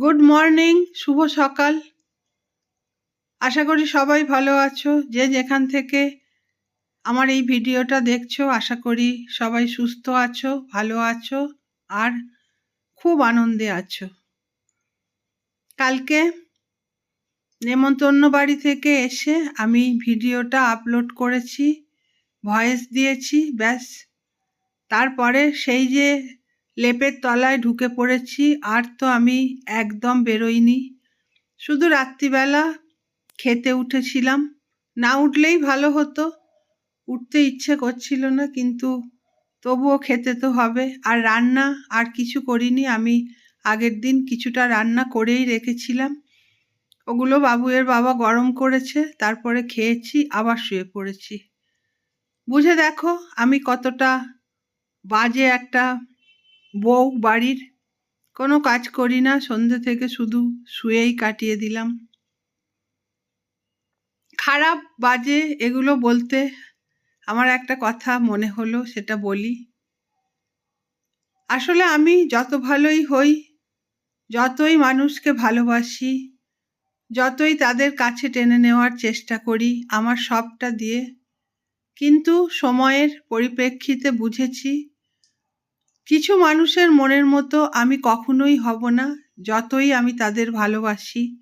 Good morning শুভ সকাল। আশা করি সবাই ভালো আছো। যে যেখান থেকে আমার এই ভিডিওটা দেখছ, আশা করি সবাই সুস্থ আছো, ভালো আছো, আর খুব আনন্দে আছো। কালকে নেমন্তন্ন বাড়ি থেকে এসে আমি ভিডিওটা আপলোড করেছি, ভয়েস দিয়েছি, ব্যাস। তারপরে সেই যে লেপের তলায় ঢুকে পড়েছি, আর তো আমি একদম বেরোইনি। শুধু রাত্রিবেলা খেতে উঠেছিলাম। না উঠলেই ভালো হতো। উঠতে ইচ্ছে করছিল না, কিন্তু তবুও খেতে তো হবে। আর রান্না আর কিছু করিনি। আমি আগের দিন কিছুটা রান্না করেই রেখেছিলাম। ওগুলো বাবুয়ের বাবা গরম করেছে, তারপরে খেয়েছি, আবার শুয়ে পড়েছি। বুঝে দেখো, আমি কতটা বাজে একটা বউ বাড়ির কোনো কাজ করি না সন্ধ্যে থেকে শুধু শুয়েই কাটিয়ে দিলাম। খারাপ বাজে এগুলো বলতে আমার একটা কথা মনে হলো, সেটা বলি। আসলে আমি যত ভালোই হই, যতই মানুষকে ভালোবাসি, যতই তাদের কাছে টেনে নেওয়ার চেষ্টা করি, আমার সবটা দিয়ে, কিন্তু সময়ের পরিপ্রেক্ষিতে বুঝেছি কিছু মানুষের মনের মতো আমি কখনোই হব না, যতই আমি তাদের ভালোবাসি।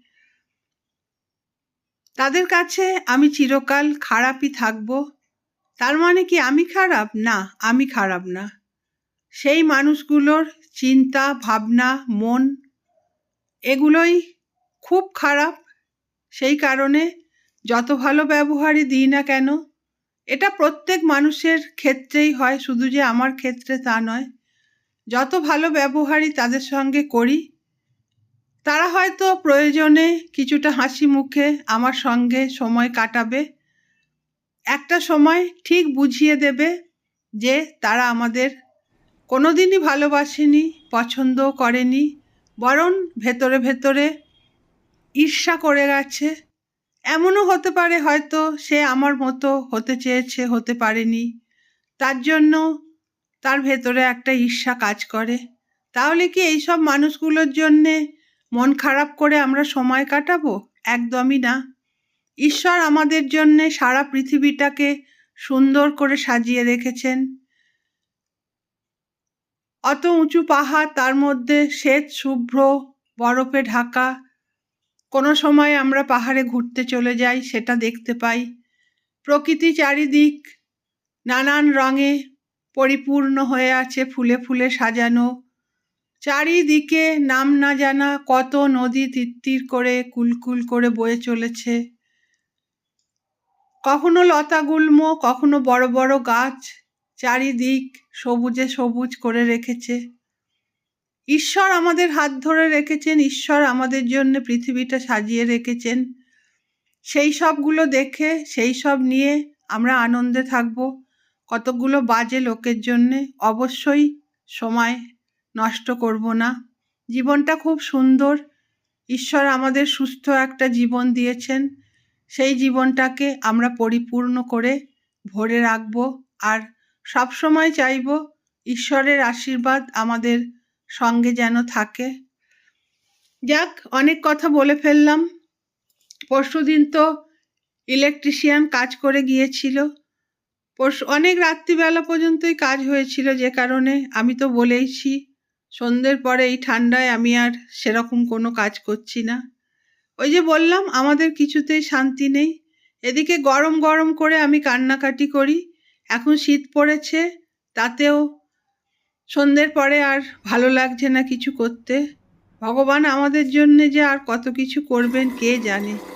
তাদের কাছে আমি চিরকাল খারাপই থাকব। তার মানে কি আমি খারাপ? না, আমি খারাপ না। সেই মানুষগুলোর চিন্তা, ভাবনা, মন, এগুলোই খুব খারাপ। সেই কারণে যত ভালো ব্যবহারই দিই না কেন, এটা প্রত্যেক মানুষের ক্ষেত্রেই হয়, শুধু যে আমার ক্ষেত্রে তা নয়। যত ভালো ব্যবহারই তাদের সঙ্গে করি, তারা হয়তো প্রয়োজনে কিছুটা হাসি মুখে আমার সঙ্গে সময় কাটাবে। একটা সময় ঠিক বুঝিয়ে দেবে যে তারা আমাদের কোনোদিনই ভালোবাসেনি, পছন্দও করেনি, বরং ভেতরে ভেতরে ঈর্ষা করে গেছে। এমনও হতে পারে হয়তো সে আমার মতো হতে চেয়েছে, হতে পারেনি। তার জন্য তার ভেতরে একটা ঈর্ষা কাজ করে। তাহলে কি এইসব মানুষগুলোর জন্যে মন খারাপ করে আমরা সময় কাটাবো? একদমই না। ঈশ্বর আমাদের জন্যে সারা পৃথিবীটাকে সুন্দর করে সাজিয়ে রেখেছেন। অত উঁচু পাহাড়, তার মধ্যে শ্বেত, শুভ্র, বরফে ঢাকা। কোনো সময় আমরা পাহাড়ে ঘুরতে চলে যাই, সেটা দেখতে পাই। প্রকৃতি চারিদিক নানান রঙে পরিপূর্ণ হয়ে আছে ফুলে ফুলে সাজানো। চারিদিকে নাম না জানা কত নদী তিত্তির করে কুলকুল করে বয়ে চলেছে। কখনো লতা গুল্ম, কখনো বড় বড় গাছ চারিদিক সবুজে সবুজ করে রেখেছে। ঈশ্বর আমাদের হাত ধরে রেখেছেন, ঈশ্বর আমাদের জন্য পৃথিবীটা সাজিয়ে রেখেছেন। সেই সবগুলো দেখে, সেই সব নিয়ে আমরা আনন্দে থাকব। কতগুলো বাজে লোকের জন্যে অবশ্যই সময় নষ্ট করব না। জীবনটা খুব সুন্দর। ঈশ্বর আমাদের সুস্থ একটা জীবন দিয়েছেন। সেই জীবনটাকে আমরা পরিপূর্ণ করে ভরে রাখব আর সবসময় চাইব ঈশ্বরের আশীর্বাদ আমাদের সঙ্গে যেন থাকে। যাক, অনেক কথা বলে ফেললাম। পরশু দিন তো ইলেকট্রিশিয়ান কাজ করে গিয়েছিল। অনেক রাত্রিবেলা পর্যন্তই কাজ হয়েছিল যে কারণে, আমি তো বলেইছি, সন্ধ্যের পরে এই ঠান্ডায় আমি আর সেরকম কোনো কাজ করছি না। ওই যে বললাম, আমাদের কিছুতেই শান্তি নেই। এদিকে গরম গরম করে আমি কান্নাকাটি করি, এখন শীত পড়েছে, তাতেও সন্ধ্যের পরে আর ভালো লাগছে না কিছু করতে। ভগবান আমাদের জন্যে যে আর কত কিছু করবেন কে জানে।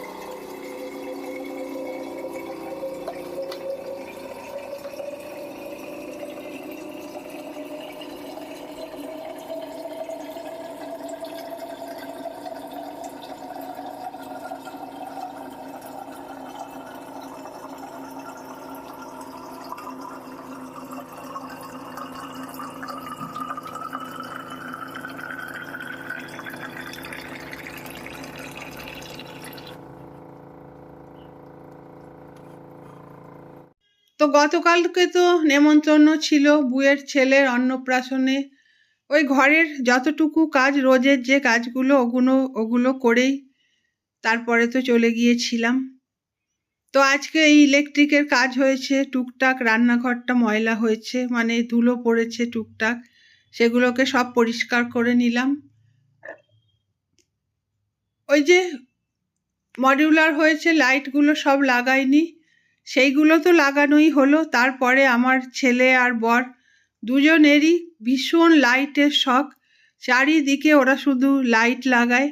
তো গতকালকে তো নেমন্তন্ন ছিল বুয়ের ছেলের অন্নপ্রাশনে। ওই ঘরের যতটুকু কাজ রোজের যে কাজগুলো ওগুলো ওগুলো করেই তারপরে তো চলে গিয়েছিলাম। তো আজকে এই ইলেকট্রিকের কাজ হয়েছে, টুকটাক রান্নাঘরটা ময়লা হয়েছে মানে ধুলো পড়েছে টুকটাক, সেগুলোকে সব পরিষ্কার করে নিলাম। ওই যে মডিউলার হয়েছে, লাইটগুলো সব লাগাইনি সেইগুলো তো লাগানোই হলো। তারপরে আমার ছেলে আর বর দুজনেরই ভীষণ লাইটের শখ। চারিদিকে ওরা শুধু লাইট লাগায়।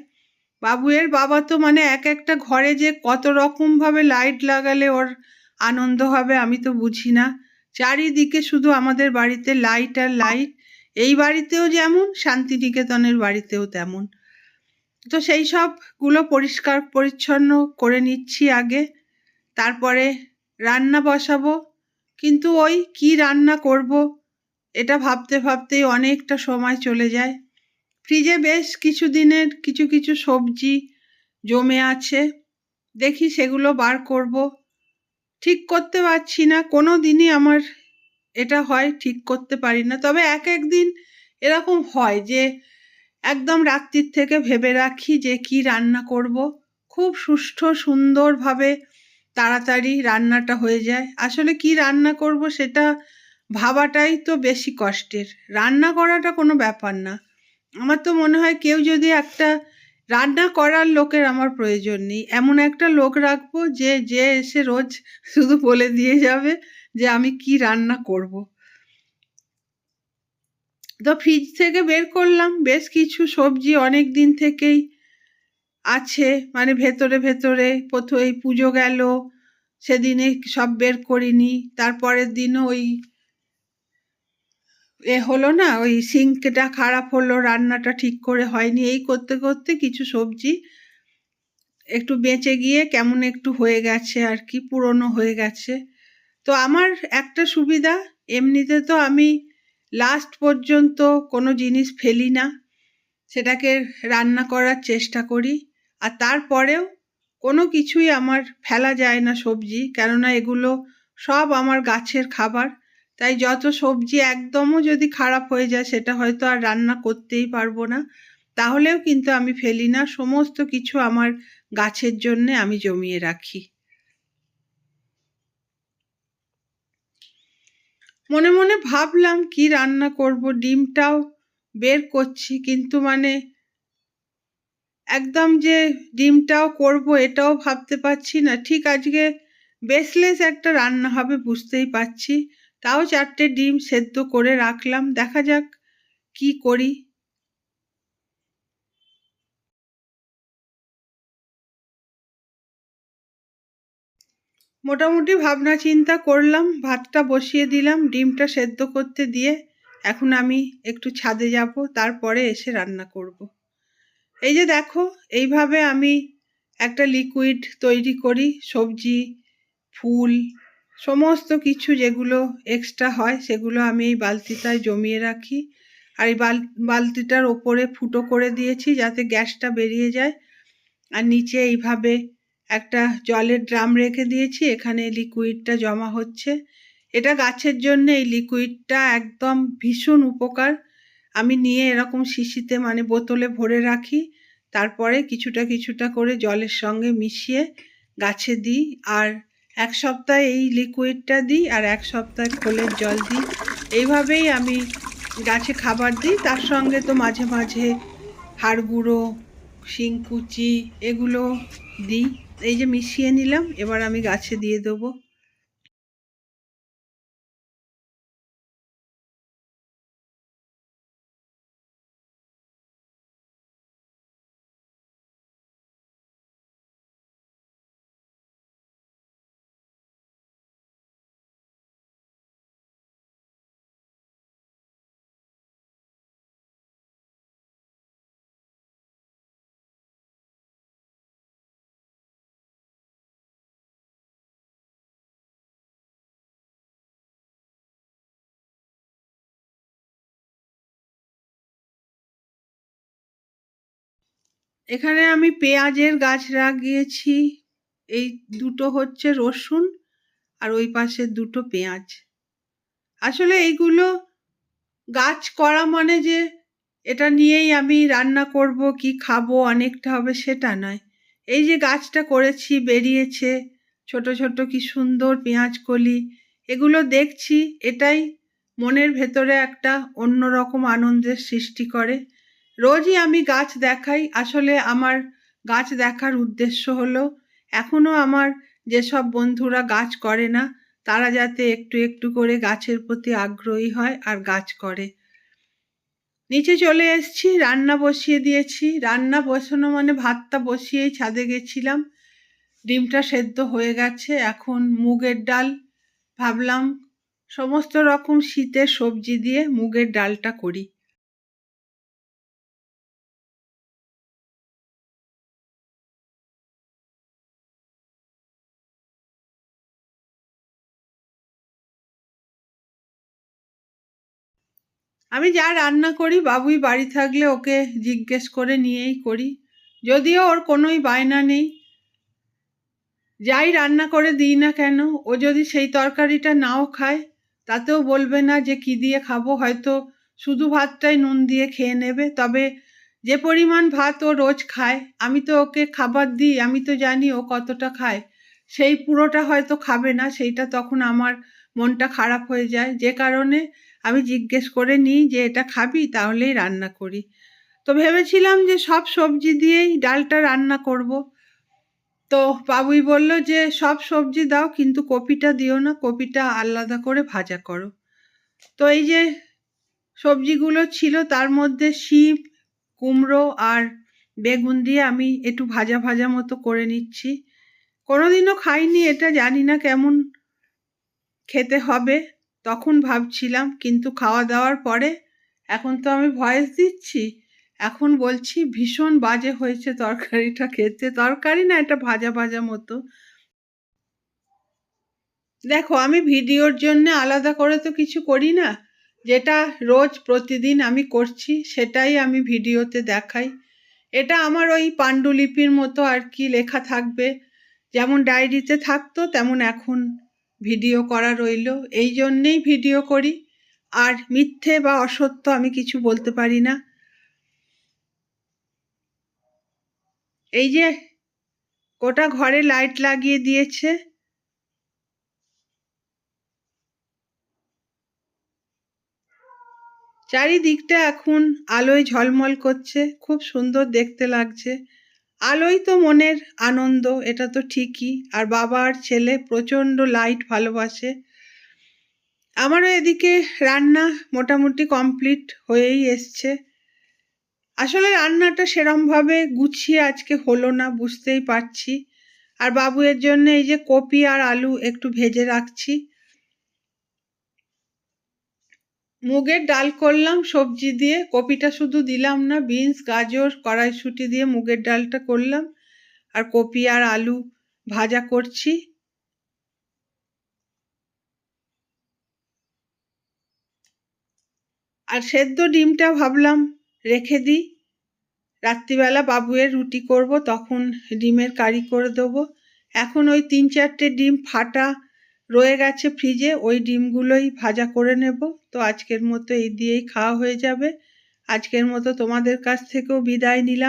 বাবুয়ের বাবা তো মানে এক একটা ঘরে যে কত রকমভাবে লাইট লাগালে ওর আনন্দ হবে আমি তো বুঝি না। চারিদিকে শুধু আমাদের বাড়িতে লাইট আর লাইট। এই বাড়িতেও যেমন, শান্তিনিকেতনের বাড়িতেও তেমন। তো সেই সবগুলো পরিষ্কার পরিচ্ছন্ন করে নিচ্ছি আগে। তারপরে রান্না বসাবো, কিন্তু ওই কি রান্না করব, এটা ভাবতে ভাবতেই অনেকটা সময় চলে যায়। ফ্রিজে বেশ কিছু দিনের কিছু কিছু সবজি জমে আছে, দেখি সেগুলো বার করব। ঠিক করতে পারছি না কোনো দিনই আমার এটা হয়, ঠিক করতে পারি না। তবে এক এক দিন এরকম হয় যে, একদম রাত্রির থেকে ভেবে রাখি যে কি রান্না করব। খুব সুষ্ঠু, সুন্দরভাবে তাড়াতাড়ি রান্নাটা হয়ে যায়। আসলে কি রান্না করব সেটা ভাবাটাই তো বেশি কষ্টের। রান্না করাটা কোনো ব্যাপার না। আমার তো মনে হয় কেউ যদি একটা রান্না করার লোকের আমার প্রয়োজন নেই। এমন একটা লোক রাখব যে যে এসে রোজ শুধু বলে দিয়ে যাবে যে, আমি কি রান্না করব। তো ফ্রিজ থেকে বের করলাম। বেশ কিছু সবজি অনেক দিন থেকেই আছে মানে ভেতরে ভেতরে, প্রথম এই পুজো গেল, সেদিনে সব বের করিনি, তারপরের দিনও ওই এ হলো না, ওই সিঙ্কটা খারাপ হলো, রান্নাটা ঠিক করে হয়নি, এই করতে করতে কিছু সবজি একটু বেঁচে গিয়ে কেমন একটু হয়ে গেছে আর কি, পুরনো হয়ে গেছে। তো আমার একটা সুবিধা, এমনিতে তো আমি লাস্ট পর্যন্ত কোনো জিনিস ফেলি না, সেটাকে রান্না করার চেষ্টা করি। আর তারপরেও কোনো কিছুই আমার ফেলা যায় না সবজি, কেননা এগুলো সব আমার গাছের খাবার। তাই যত সবজি একদমও যদি খারাপ হয়ে যায়, সেটা হয়তো আর রান্না করতেই পারব না। তাহলেও কিন্তু আমি ফেলি না, সমস্ত কিছু আমার গাছের জন্যে আমি জমিয়ে রাখি। মনে মনে ভাবলাম কি রান্না করব, ডিমটাও বের করছি, কিন্তু মানে একদম যে ডিমটাও করব, এটাও ভাবতে পারছি না। ঠিক আজকে বেসলেস একটা রান্না হবে, বুঝতেই পারছি। তাও চারটে ডিম সেদ্ধ করে রাখলাম, দেখা যাক কি করি। মোটামুটি ভাবনা চিন্তা করলাম, ভাতটা বসিয়ে দিলাম, ডিমটা সেদ্ধ করতে দিয়ে। এখন আমি একটু ছাদে যাব, তারপরে এসে রান্না করব। এই যে দেখো, এইভাবে আমি একটা লিকুইড তৈরি করি, সবজি, ফুল, সমস্ত কিছু যেগুলো এক্সট্রা হয়, সেগুলো আমি এই বালতিটায় জমিয়ে রাখি। আর এই বাল, বালতিটার ওপরে ফুটো করে দিয়েছি যাতে গ্যাসটা বেরিয়ে যায়। আর নিচে এইভাবে একটা জলের ড্রাম রেখে দিয়েছি, এখানে লিকুইডটা জমা হচ্ছে। এটা গাছের জন্য এই লিকুইডটা একদম ভীষণ উপকার। আমি নিয়ে এরকম শিশিতে মানে বোতলে ভরে রাখি, তারপরে কিছুটা কিছুটা করে জলের সঙ্গে মিশিয়ে গাছে দিই আর এক সপ্তাহ এই লিকুইডটা দিই আর এক সপ্তাহ খোলের জল দিই। এইভাবেই আমি গাছে খাবার দিই, তার সঙ্গে তো মাঝে মাঝে হাড় গুঁড়ো শিংকুচি এগুলো দিই। এই যে মিশিয়ে নিলাম, এবার আমি গাছে দিয়ে দেবো। এখানে আমি পেঁয়াজের গাছ লাগিয়েছি। এই দুটো হচ্ছে রসুন আর ওই পাশে দুটো পেঁয়াজ। আসলে এইগুলো গাছ করা মানে যে এটা নিয়েই আমি রান্না করব, কি খাব, অনেকটা হবে সেটা নয়। এই যে গাছটা করেছি, বেরিয়েছে, ছোট ছোট কি সুন্দর পেঁয়াজ কলি, এগুলো দেখছি, এটাই মনের ভেতরে একটা অন্যরকম আনন্দের সৃষ্টি করে। রোজই আমি গাছ দেখাই। আসলে আমার গাছ দেখার উদ্দেশ্য হলো এখনও আমার যেসব বন্ধুরা গাছ করে না, তারা যাতে একটু একটু করে গাছের প্রতি আগ্রহী হয় আর গাছ করে। নিচে চলে এসেছি, রান্না বসিয়ে দিয়েছি। রান্না বসানো মানে ভাতটা বসিয়েই ছাদে গেছিলাম। ডিমটা সেদ্ধ হয়ে গেছে, এখন মুগের ডাল। ভাবলাম সমস্ত রকম শীতের সবজি দিয়ে মুগের ডালটা করি। আমি যা রান্না করি, বাবুই বাড়ি থাকলে ওকে জিজ্ঞেস করে নিয়েই করি। যদিও ওর কোনোই বায়না নেই। যাই রান্না করে দিই না কেন, ও যদি সেই তরকারিটা নাও খায়, তাতেও বলবে না যে কি দিয়ে খাব, হয়তো শুধু ভাতটাই নুন দিয়ে খেয়ে নেবে। তবে যে পরিমাণ ভাত ও রোজ খায়, আমি তো ওকে খাবার দিই, আমি তো জানি ও কতটা খায়। সেই পুরোটা হয়তো খাবে না, সেইটা তখন আমার মনটা খারাপ হয়ে যায়। যে কারণে আমি জিজ্ঞেস করে নিই যে, এটা খাবি? তাহলেই রান্না করি। তো ভেবেছিলাম যে, সব সবজি দিয়েই ডালটা রান্না করব। তো বাবুই বলল যে, সব সবজি দাও, কিন্তু কপিটা দিও না, কপিটা আলাদা করে ভাজা করো। তো এই যে সবজিগুলো ছিল, তার মধ্যে শিম, কুমড়ো আর বেগুন দিয়ে আমি একটু ভাজা ভাজা মতো করে নিচ্ছি। কোনোদিনও খাইনি, এটা জানি না কেমন খেতে হবে। তখন ভাবছিলাম, কিন্তু খাওয়া দাওয়ার পরে এখন তো আমি ভয়েস দিচ্ছি। এখন বলছি, ভীষণ বাজে হয়েছে তরকারিটা খেতে। তরকারি না, এটা ভাজা ভাজা মতো। দেখো, আমি ভিডিওর জন্য আলাদা করে তো কিছু করি না। যেটা রোজ প্রতিদিন আমি করছি, সেটাই আমি ভিডিওতে দেখাই। এটা আমার ওই পাণ্ডুলিপির মতো আর কি লেখা থাকবে। যেমন ডায়েরিতে থাকতো, তেমন এখন ভিডিও করা রইল। এই জন্যেই ভিডিও করি। আর মিথ্যে বা অসত্য আমি কিছু বলতে পারি না। এই যে গোটা ঘরে লাইট লাগিয়ে দিয়েছে। চারিদিকটা এখন আলোয় ঝলমল করছে। খুব সুন্দর দেখতে লাগছে। আলোই তো মনের আনন্দ, এটা তো ঠিকই। আর বাবার ছেলে প্রচণ্ড লাইট ভালোবাসে। আমারও এদিকে রান্না মোটামুটি কমপ্লিট হয়েই এসছে। আসলে রান্নাটা সেরমভাবে গুছিয়ে আজকে হলো না, বুঝতেই পারছি। আর বাবুয়ের জন্য এই যে কপি আর আলু একটু ভেজে রাখছি। মুগের ডাল করলাম, সবজি দিয়ে, কপিটা শুধু দিলাম না, বিনস, গাজর, কড়াইশুঁটি দিয়ে মুগের ডালটা করলাম, আর কপি আর আলু ভাজা করছি। আর সেদ্ধ ডিমটা ভাবলাম রেখে দিই। রাত্রিবেলা বাবুয়ের রুটি করব, তখন ডিমের কারি করে দেবো। এখন ওই তিন চারটে ডিম ফাটা রয়ে গেছে ফ্রিজে, ওই ডিমগুলোই ভাজা করে নেব। তো আজকের মতো এই দিয়েই খাওয়া হয়ে যাবে। আজকের মতো তোমাদের কাছ থেকেও বিদায় নিলাম।